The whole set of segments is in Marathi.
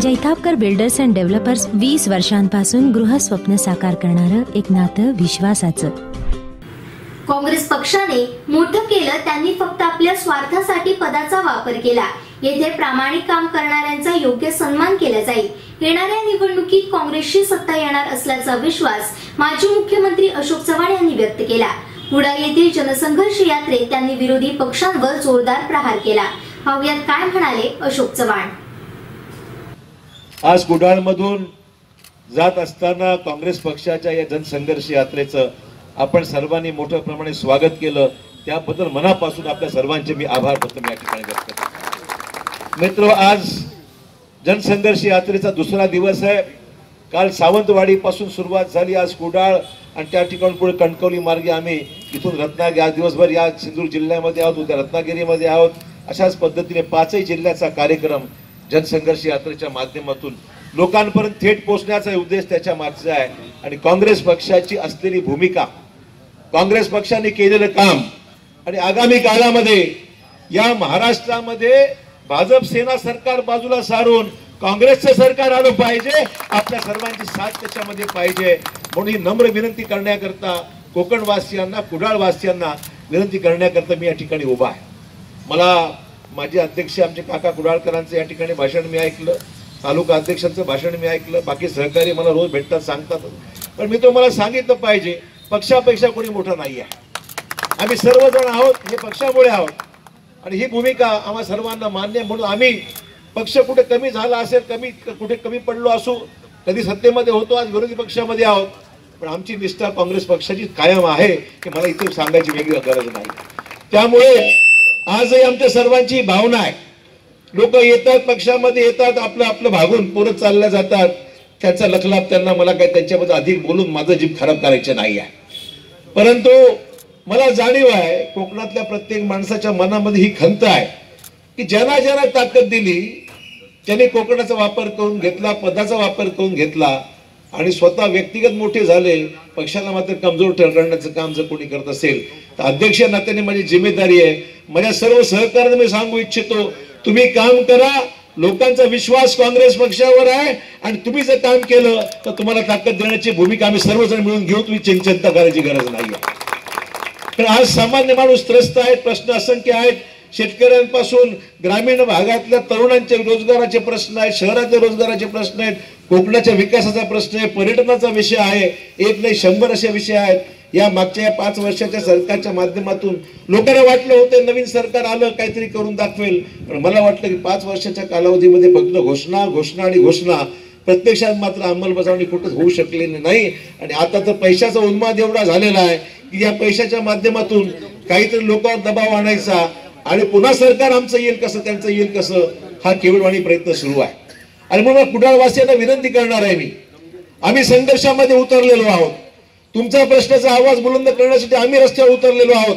जैतापकर बिल्डर्स अँड डेव्हलपर्स वीस वर्षांपासून गृहस्वप्न साकार करणारं एक नातं विश्वासाचं. काँग्रेस पक्षाने मोठं केलं त्यांनी फक्त आपल्या स्वार्थासाठी पदाचा वापर केला. येथे प्रामाणिक काम करणाऱ्यांचा योग्य सन्मान केला जाईल. येणाऱ्या निवडणुकीत काँग्रेसची सत्ता येणार असल्याचा विश्वास माजी मुख्यमंत्री अशोक चव्हाण यांनी व्यक्त केला. कुडाळ येथील जनसंघर्ष यात्रेत त्यांनी विरोधी पक्षांवर जोरदार प्रहार केला. पाहुयात काय म्हणाले अशोक चव्हाण? आज कुडाळमधून जात असताना काँग्रेस पक्षाच्या या जनसंघर्ष यात्रेचं आपण सर्वांनी मोठ्या प्रमाणे स्वागत केलं. त्याबद्दल मनापासून आपल्या सर्वांचे मी आभार प्रथम या ठिकाणी व्यक्त करतो. मित्र आज जनसंघर्ष यात्रेचा दुसरा दिवस आहे. काल सावंतवाडीपासून सुरुवात झाली आज कुडाळ आणि त्या ठिकाणी पुढे कणकवली मार्गे आम्ही इथून रत्नागिरी आज दिवसभर या सिंधुदुर्ग जिल्ह्यामध्ये आहोत उद्या रत्नागिरीमध्ये आहोत. अशाच पद्धतीने पाचही जिल्ह्याचा कार्यक्रम जनसंघर्ष यात्रेच्या माध्यमातून लोकांपर्यंत थेट पोहोचण्याचा उद्देश त्याच्या मागचा आहे. आणि काँग्रेस पक्षाची असलेली भूमिका काँग्रेस पक्षाने केलेलं काम आणि आगामी काळामध्ये या महाराष्ट्रामध्ये भाजप सेना सरकार बाजूला सारून काँग्रेसचं सरकार आलं पाहिजे आपल्या सर्वांची साथ त्याच्यामध्ये पाहिजे. म्हणून ही नम्र विनंती करण्याकरता कोकणवासियांना कुडाळवासियांना विनंती करण्याकरता मी या ठिकाणी उभा आहे. मला माझे अध्यक्ष आमचे काका कुडाळकरांचं या ठिकाणी भाषण मी ऐकलं. तालुका अध्यक्षांचं भाषण मी ऐकलं. बाकी सहकारी मला रोज भेटतात सांगतात. पण मी तुम्हाला सांगितलं पाहिजे पक्षापेक्षा कोणी मोठं नाही आहे. आम्ही सर्वजण आहोत हे पक्षामुळे आहोत. आणि ही भूमिका आम्हा सर्वांना मान्य म्हणून आम्ही पक्ष कुठे कमी झाला असेल कमी कुठे कमी पडलो असू कधी सत्तेमध्ये होतो आज विरोधी पक्षामध्ये आहोत. पण आमची निष्ठा काँग्रेस पक्षाची कायम आहे की मला इथे सांगायची वेगळी गरज नाही. त्यामुळे आजही आमच्या सर्वांची भावना आहे. लोक येतात पक्षामध्ये येतात आपलं आपलं भागून परत चालल्या जातात. त्याचा लखलाप त्यांना मला काय त्यांच्याबद्दल अधिक बोलून माझं जीभ खराब करायचं नाही आहे. परंतु मला जाणीव आहे कोकणातल्या प्रत्येक माणसाच्या मनामध्ये ही खंत आहे की ज्यांना ज्यांना ताकद दिली त्यांनी कोकणाचा वापर करून घेतला पदाचा वापर करून घेतला आणि स्वतः व्यक्तिगत मोठे झाले पक्षाला मात्र कमजोर ठरण्याचं काम जर कोणी करत असेल तर अध्यक्ष नात्याने माझी जिम्मेदारी आहे. माझ्या सर्व सहकार्याने मी सांगू इच्छितो तुम्ही काम करा लोकांचा विश्वास काँग्रेस पक्षावर आहे आणि तुम्ही जर काम केलं तर तुम्हाला ताकद देण्याची भूमिका आम्ही सर्वजण मिळून घेऊ तुम्ही चिंता करायची गरज नाही तर आज सामान्य माणूस त्रस्त आहेत प्रश्न असंख्य आहेत शेतकऱ्यांपासून ग्रामीण भागातल्या तरुणांचे रोजगाराचे प्रश्न आहेत शहरातल्या रोजगाराचे प्रश्न आहेत कोकणाच्या विकासाचा प्रश्न आहे पर्यटनाचा विषय आहे एक नाही शंभर असे विषय आहेत. या मागच्या या पाच वर्षाच्या सरकारच्या माध्यमातून लोकांना वाटलं होतं नवीन सरकार आलं काहीतरी करून दाखवेल. पण मला वाटलं की पाच वर्षाच्या कालावधीमध्ये फक्त घोषणा घोषणा आणि घोषणा. प्रत्यक्षात मात्र अंमलबजावणी कुठंच होऊ शकलेली नाही. आणि आता तर पैशाचा उन्माद एवढा झालेला आहे की या पैशाच्या माध्यमातून काहीतरी लोकांवर दबाव आणायचा. आणि पुन्हा सरकार आमचं येईल कसं त्यांचं येईल कसं हा केवळवाणी प्रयत्न सुरू आहे. आणि म्हणून कुडाळवासियांना विनंती करणार आहे मी. आम्ही संघर्षामध्ये उतरलेलो आहोत. तुमचा प्रश्नाचा आवाज बुलंद करण्यासाठी आम्ही रस्त्यावर उतरलेलो आहोत.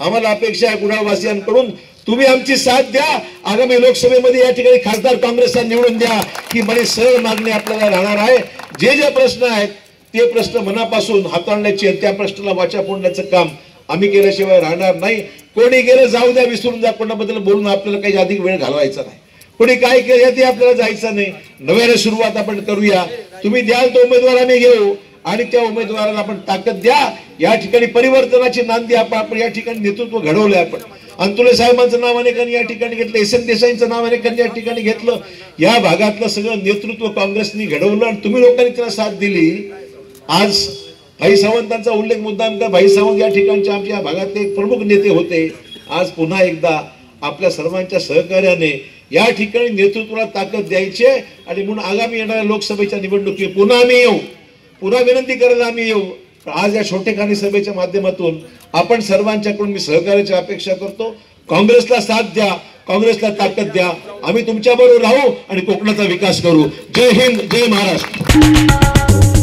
आम्हाला अपेक्षा आहे कुडाळवासियांकडून तुम्ही आमची साथ द्या. आगामी लोकसभेमध्ये या ठिकाणी खासदार काँग्रेसला निवडून द्या. की म्हणजे सरळ मागणी आपल्याला राहणार आहे. जे जे प्रश्न आहेत ते प्रश्न मनापासून हाताळण्याचे त्या प्रश्नाला वाचा फोडण्याचं काम आम्ही केल्याशिवाय राहणार नाही. कोणी गेलं जाऊ द्या विसरून जा. कोणाबद्दल बोलून आपल्याला काही अधिक वेळ घालवायचा नाही. कोणी काय केलं ते आपल्याला जायचं नाही. नव्याने सुरुवात आपण करूया. तुम्ही द्याल तो उमेदवार आम्ही घेऊ आणि त्या उमेदवाराला आपण ताकद द्या. या ठिकाणी परिवर्तनाची नांदी आपण आपण या ठिकाणी नेतृत्व घडवलंय आपण. अंतुले साहेबांचं नाव अनेकांनी या ठिकाणी घेतलं. एस एन देसाईंचं नाव अनेकांनी या ठिकाणी घेतलं. या भागातलं सगळं नेतृत्व काँग्रेसनी घडवलं आणि तुम्ही लोकांनी त्याला साथ दिली. आज भाई सावंतांचा उल्लेख मुद्दाम का भाई सावंत या ठिकाणचे आमच्या भागातले एक प्रमुख नेते होते. आज पुन्हा एकदा आपल्या सर्वांच्या सहकार्याने या ठिकाणी नेतृत्वाला ताकद द्यायची आणि म्हणून आगामी येणाऱ्या लोकसभेच्या निवडणुकी पुन्हा आम्ही येऊ. पुन्हा विनंती करायला आम्ही येऊ. आज या छोटेखानी सभेच्या माध्यमातून आपण सर्वांच्याकडून मी सहकार्याची अपेक्षा करतो. काँग्रेसला साथ द्या. काँग्रेसला ताकद द्या. आम्ही तुमच्या बरोबर राहू आणि कोकणाचा विकास करू. जय हिंद जय महाराष्ट्र.